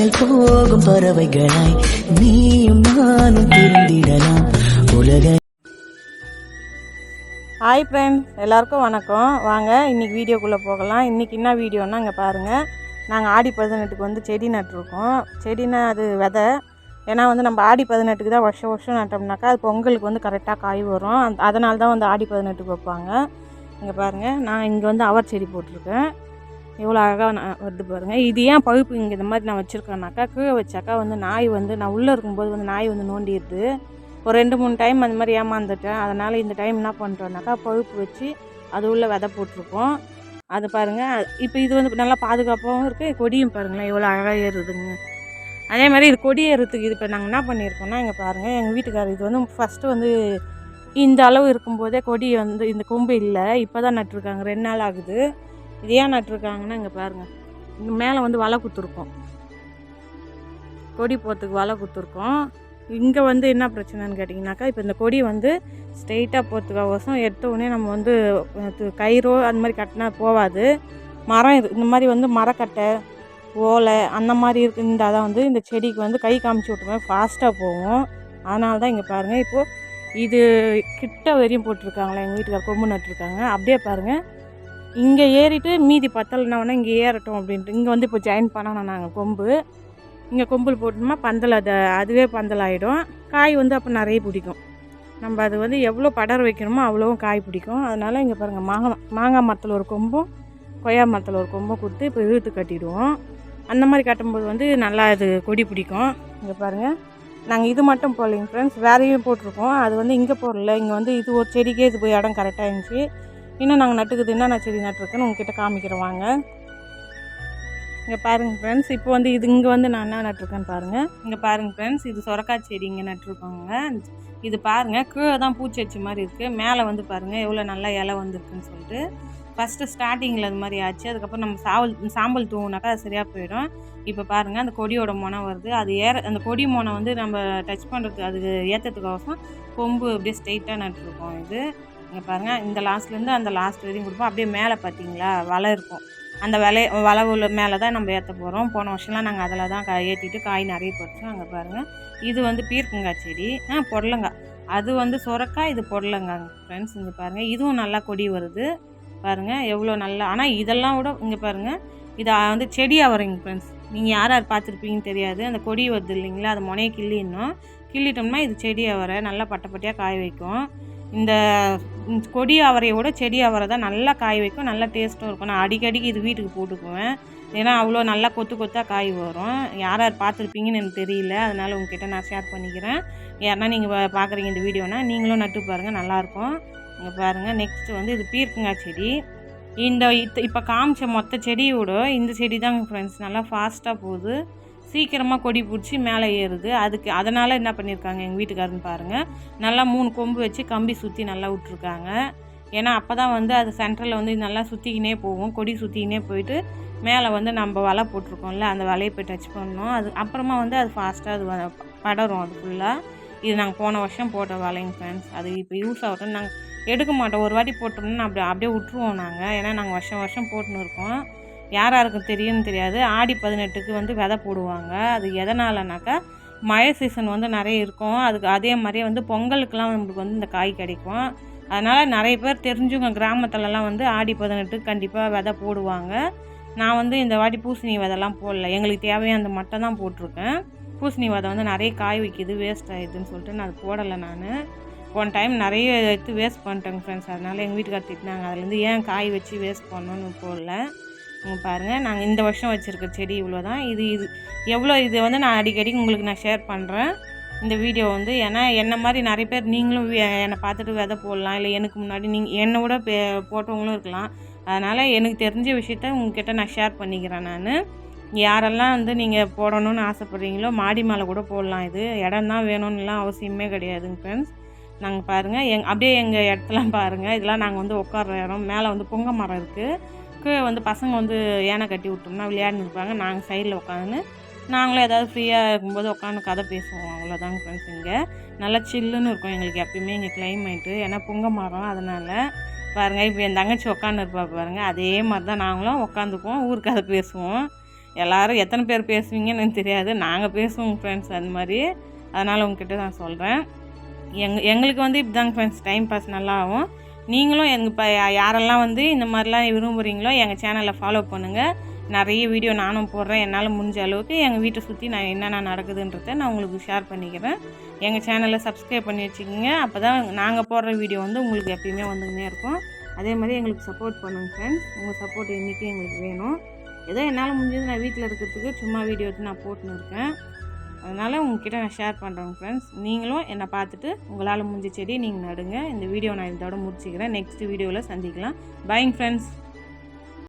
விண்ணை போகும் பறவைகளாய் நீயும் நானும் பிரிந்திடலாம் உலக ஹாய் ஃப்ரெண்ட்ஸ் எல்லாருக்கும் வணக்கம். வாங்க இன்றைக்கி வீடியோக்குள்ளே போகலாம். இன்றைக்கி என்ன வீடியோன்னா இங்கே பாருங்கள் நாங்கள் ஆடி பதினெட்டுக்கு வந்து செடி நட்டுருக்கோம். செடினா அது விதை. ஏன்னா வந்து நம்ம ஆடி பதினெட்டுக்கு தான் வருஷம் வருஷம் நட்டோம்னாக்கா அது பொங்கலுக்கு வந்து கரெக்டாக காய் வரும். அந்த அதனால தான் வந்து ஆடி பதினெட்டுக்கு வைப்பாங்க. இங்கே பாருங்கள் நான் இங்கே வந்து அவர் செடி போட்டிருக்கேன். எவ்வளோ அழகாக நான் வருது பாருங்கள் இது ஏன் பழுப்பு இங்கே இந்த மாதிரி நான் வச்சுருக்கேன்னாக்கா கீழே வச்சாக்கா வந்து நாய் வந்து நான் உள்ளே இருக்கும்போது வந்து நாய் வந்து நோண்டிடுது. ஒரு ரெண்டு மூணு டைம் அந்த மாதிரி ஏமாந்துட்டேன். அதனால் இந்த டைம் என்ன பண்ணிட்டோன்னாக்கா பழுப்பு வச்சு அது உள்ளே விதை போட்டிருக்கோம். அது பாருங்கள் இப்போ இது வந்து நல்லா பாதுகாப்பாகவும் இருக்குது கொடியும் பாருங்களேன் எவ்வளோ அழகாக ஏறுதுங்க. அதே மாதிரி இது கொடி ஏறுறதுக்கு இது இப்போ நாங்கள் என்ன பண்ணியிருக்கோம்னா இங்கே பாருங்கள் எங்கள் வீட்டுக்காரர் இது வந்து ஃபஸ்ட்டு வந்து இந்த அளவு இருக்கும்போதே கொடி வந்து இந்த கொம்பு இல்லை. இப்போ தான் நட்டிருக்காங்க. ரெண்டு நாள் ஆகுது. இது ஏன் நட்டிருக்காங்கன்னா இங்கே பாருங்கள் இங்கே மேலே வந்து வலை குத்துருக்கோம். கொடி போகிறதுக்கு வலை குத்துருக்கோம். இங்கே வந்து என்ன பிரச்சனைன்னு கேட்டிங்கனாக்கா இப்போ இந்த கொடி வந்து ஸ்ட்ரெயிட்டாக போகிறதுக்காகோசம் எடுத்த உடனே நம்ம வந்து கயிறோ அந்த மாதிரி கட்டினா போகாது மரம் இது இந்த மாதிரி வந்து மரக்கட்டை ஓலை அந்த மாதிரி இருக்கு இருந்தால் தான் வந்து இந்த செடிக்கு வந்து கை காமிச்சு விட்டுமே ஃபாஸ்ட்டாக போகும். அதனால தான் இங்கே பாருங்கள் இப்போது இது கிட்ட வரையும் போட்டிருக்காங்களே எங்கள் வீட்டுக்கார கொம்பு நட்டுருக்காங்க. அப்படியே பாருங்கள் இங்கே ஏறிட்டு மீதி பத்தலைனா இங்கே ஏறட்டும் அப்படின்ட்டு. இங்கே வந்து இப்போ ஜாயின் பண்ணணும் நாங்கள் கொம்பு. இங்கே கொம்பில் போட்டோம்னா பந்தல் அது அதுவே பந்தல் ஆகிடும் காய் வந்து அப்போ நிறைய பிடிக்கும். நம்ம அது வந்து எவ்வளோ படர் வைக்கணுமோ அவ்வளோவும் காய் பிடிக்கும். அதனால் இங்கே பாருங்கள் மாங்காய் மாங்காய் மரத்தில் ஒரு கொம்பும் கொய்யா மரத்தில் ஒரு கொம்பும் கொடுத்து இப்போ இழுத்து கட்டிடுவோம். அந்த மாதிரி கட்டும்போது வந்து நல்லா இது கொடி பிடிக்கும். இங்கே பாருங்கள் நாங்கள் இது மட்டும் போடலைங்க ஃப்ரெண்ட்ஸ் வேறையும் போட்டிருக்கோம். அது வந்து இங்கே போடல. இங்கே வந்து இது ஒரு செடிக்கே இது போய் இடம் கரெக்டாக இருந்துச்சு. இன்னும் நாங்கள் நட்டுக்குது. என்னென்ன செடி நட்டுருக்குன்னு உங்ககிட்ட காமிக்கிறோம் வாங்க. இங்கே பாருங்கள் ஃப்ரெண்ட்ஸ் இப்போ வந்து இது இங்கே வந்து நான் என்ன நட்டுருக்கேன்னு பாருங்கள் இங்கே பாருங்கள் ஃப்ரெண்ட்ஸ் இது சொரக்காய் செடி இங்கே நட்டிருக்கோங்க இது பாருங்கள் கீழே தான் பூச்சி வச்ச மாதிரி இருக்குது மேலே வந்து பாருங்கள் எவ்வளோ நல்லா இலை வந்திருக்குன்னு சொல்லிட்டு. ஃபஸ்ட்டு ஸ்டார்டிங்கில் அது மாதிரி ஆச்சு. அதுக்கப்புறம் நம்ம சாவல் சாம்பல் தூவுனாக்கா அது சரியாக போயிடும். இப்போ பாருங்கள் அந்த கொடியோட மொனை வருது. அது ஏற அந்த கொடி மொனை வந்து நம்ம டச் பண்ணுறதுக்கு அதுக்கு ஏற்றத்துக்கோசம் கொம்பு அப்படியே ஸ்ட்ரெயிட்டாக நட்டுருக்கோம் இது. இங்கே பாருங்கள் இந்த லாஸ்ட்லேருந்து அந்த லாஸ்ட் வரையும் கொடுப்போம். அப்படியே மேலே பார்த்தீங்களா வலை இருக்கும். அந்த விலை வலை உள்ள மேலே தான் நம்ம ஏற்ற போகிறோம் போன வருஷம்லாம் நாங்கள் அதில் தான் ஏற்றிட்டு காய் நிறைய பறிச்சோம். அங்கே பாருங்கள் இது வந்து பீர்க்கங்காய் செடி. ஆ பொடலங்காய் அது வந்து சுரக்காய் இது பொடலங்காய் ஃப்ரெண்ட்ஸ் இங்கே பாருங்கள் இதுவும் நல்லா கொடி வருது. பாருங்கள் எவ்வளோ நல்லா. ஆனால் இதெல்லாம் விட இங்கே பாருங்கள் இதை வந்து செடியாக அவரைங்க ஃப்ரெண்ட்ஸ் நீங்கள் யார் யார் பார்த்துருப்பீங்கன்னு தெரியாது. அந்த கொடி வருது இல்லைங்களா? அது முனையை கிள்ளிடணும் கிள்ளிட்டோம்னா இது செடியாக வர நல்லா பட்டை காய வைக்கும். இந்த கொடி அவரையை விட செடி அவரை தான் நல்லா காய் வைக்கும் நல்லா டேஸ்ட்டும் இருக்கும். நான் அடிக்கடிக்கு இது வீட்டுக்கு போட்டுக்குவேன். ஏன்னா அவ்வளோ நல்லா கொத்து கொத்தாக காய் வரும். யார் யார் பார்த்துருப்பீங்கன்னு எனக்கு தெரியல. அதனால் உங்ககிட்ட நான் ஷேர் பண்ணிக்கிறேன். யாருன்னா நீங்கள் பார்க்குறீங்க இந்த வீடியோனா நீங்களும் நட்டு பாருங்கள் நல்லாயிருக்கும். இங்கே பாருங்கள் நெக்ஸ்ட்டு வந்து இது பீர்க்கங்காய் செடி. இந்த இப்போ காமிச்ச மொத்த செடியோட இந்த செடி தாங்க ஃப்ரெண்ட்ஸ் நல்லா ஃபாஸ்ட்டாக போகுது. சீக்கிரமாக கொடி பிடிச்சி மேலே ஏறுது. அதுக்கு அதனால் என்ன பண்ணியிருக்காங்க எங்கள் வீட்டுக்காரன்னு பாருங்கள் நல்லா மூணு கொம்பு வச்சு கம்பி சுற்றி நல்லா விட்ருக்காங்க ஏன்னா அப்போ தான் வந்து அது சென்டரில் வந்து நல்லா சுற்றிக்கினே போகும். கொடி சுற்றிக்கினே போயிட்டு மேலே வந்து நம்ம வலை போட்டிருக்கோம்ல அந்த வலையை போய் டச் பண்ணோம் அது அப்புறமா வந்து அது ஃபாஸ்ட்டாக அது படரும் அது ஃபுல்லாக இது நாங்கள் போன வருஷம் போட்ட வலைங்க ஃப்ரெண்ட்ஸ் அது இப்போ யூஸ் ஆகட்டும் நாங்கள் எடுக்க மாட்டோம். ஒரு வாட்டி போட்டோம்னா அப்படியே அப்படியே விட்ருவோம் நாங்கள் ஏன்னா நாங்கள் வருஷம் வருஷம் போட்டுன்னு இருக்கோம். யார் யாருக்கு தெரியும்னு தெரியாது. ஆடி பதினெட்டுக்கு வந்து விதை போடுவாங்க. அது எதனாலனாக்கா மழை சீசன் வந்து நிறைய இருக்கும். அதுக்கு அதே மாதிரியே வந்து பொங்கலுக்கெலாம் நம்மளுக்கு வந்து இந்த காய் கிடைக்கும். அதனால் நிறைய பேர் தெரிஞ்சவங்க கிராமத்துலலாம் வந்து ஆடி பதினெட்டுக்கு கண்டிப்பாக விதை போடுவாங்க. நான் வந்து இந்த வாட்டி பூசணி விதைலாம் போடல. எங்களுக்கு தேவையான அந்த மட்டை தான் போட்டிருக்கேன். பூசணி விதை வந்து நிறைய காய் வைக்கிது வேஸ்ட் ஆகிடுதுன்னு சொல்லிட்டு நான் அது போடலை நான். போன டைம் நிறைய எடுத்து வேஸ்ட் பண்ணிட்டேங்க ஃப்ரெண்ட்ஸ் அதனால் எங்கள் வீட்டுக்கார் திட்டினாங்க. அதுலேருந்து ஏன் காய் வச்சு வேஸ்ட் பண்ணணும்னு போடல. பாருங்கள் நாங்கள் இந்த வருஷம் வச்சுருக்க செடி இவ்வளோ தான் இது இது எவ்வளோ இது வந்து நான் அடிக்கடி உங்களுக்கு நான் ஷேர் பண்ணுறேன் இந்த வீடியோ வந்து ஏன்னா என்ன மாதிரி நிறைய பேர் நீங்களும் என்னை பார்த்துட்டு விதை போடலாம். இல்லை எனக்கு முன்னாடி நீங்கள் என்னை விட பே போட்டவங்களும் இருக்கலாம். அதனால் எனக்கு தெரிஞ்ச விஷயத்த உங்ககிட்ட நான் ஷேர் பண்ணிக்கிறேன் நான். யாரெல்லாம் வந்து நீங்கள் போடணும்னு ஆசைப்பட்றீங்களோ மாடி மேலே கூட போடலாம் இது. இடம் தான் வேணும்னுலாம் அவசியமே கிடையாதுங்க ஃப்ரெண்ட்ஸ் நாங்கள் பாருங்கள் எங் அப்படியே எங்கள் இடத்துலாம் பாருங்கள் இதெல்லாம் நாங்கள் வந்து உட்கார்ற இடம். மேலே வந்து பொங்க மரம் இருக்குது கீழே வந்து பசங்க வந்து யானை கட்டி விட்டோம்னா விளையாடின்னு இருப்பாங்க. நாங்கள் சைடில் உட்காந்து நாங்களும் ஏதாவது ஃப்ரீயாக இருக்கும்போது உட்காந்து கதை பேசுவோம். அவ்வளோதாங்க ஃப்ரெண்ட்ஸ் இங்கே. நல்லா சில்லுன்னு இருக்கும் எங்களுக்கு எப்பயுமே இங்கே கிளைமேட்டு ஏன்னா புங்க மரம் அதனால் பாருங்கள் இப்போ என் தங்கச்சி உட்காந்து இருப்பா பாருங்கள் அதே மாதிரி தான் நாங்களும் உட்காந்துக்குவோம் ஊர் கதை பேசுவோம். எல்லோரும் எத்தனை பேர் பேசுவீங்கன்னு எனக்கு தெரியாது. நாங்கள் பேசுவோம் ஃப்ரெண்ட்ஸ் அந்த மாதிரி. அதனால் உங்ககிட்ட நான் சொல்கிறேன் எங் எங்களுக்கு வந்து இப்படிதாங்க ஃப்ரெண்ட்ஸ் டைம் பாஸ் நல்லா ஆகும் நீங்களும் எங்கள் இப்போ யாரெல்லாம் வந்து இந்த மாதிரிலாம் விரும்புகிறீங்களோ எங்கள் சேனலை ஃபாலோ பண்ணுங்கள் நிறைய வீடியோ நானும் போடுறேன். என்னால் முடிஞ்ச அளவுக்கு எங்கள் வீட்டை சுற்றி நான் என்னென்ன நடக்குதுன்றதை நான் உங்களுக்கு ஷேர் பண்ணிக்கிறேன். எங்கள் சேனலை சப்ஸ்கிரைப் பண்ணி வச்சுக்கோங்க. அப்போ தான் நாங்கள் போடுற வீடியோ வந்து உங்களுக்கு எப்பயுமே வந்துக்கினே இருக்கும். அதே மாதிரி எங்களுக்கு சப்போர்ட் பண்ணுங்கள் ஃப்ரெண்ட்ஸ் உங்கள் சப்போர்ட் என்றைக்கும் எங்களுக்கு வேணும். ஏதோ என்னால் முடிஞ்சது நான் வீட்டில் இருக்கிறதுக்கு சும்மா வீடியோ எடுத்து நான் போட்டுன்னு இருக்கேன். அதனால் உங்ககிட்ட நான் ஷேர் பண்ணுறேன் ஃப்ரெண்ட்ஸ் நீங்களும் என்னை பார்த்துட்டு உங்களால் முடிஞ்ச செடி நீங்கள் நடுங்க. இந்த வீடியோ நான் இதோட முடிச்சுக்கிறேன். நெக்ஸ்ட் வீடியோவில் சந்திக்கலாம். பைங் ஃப்ரெண்ட்ஸ்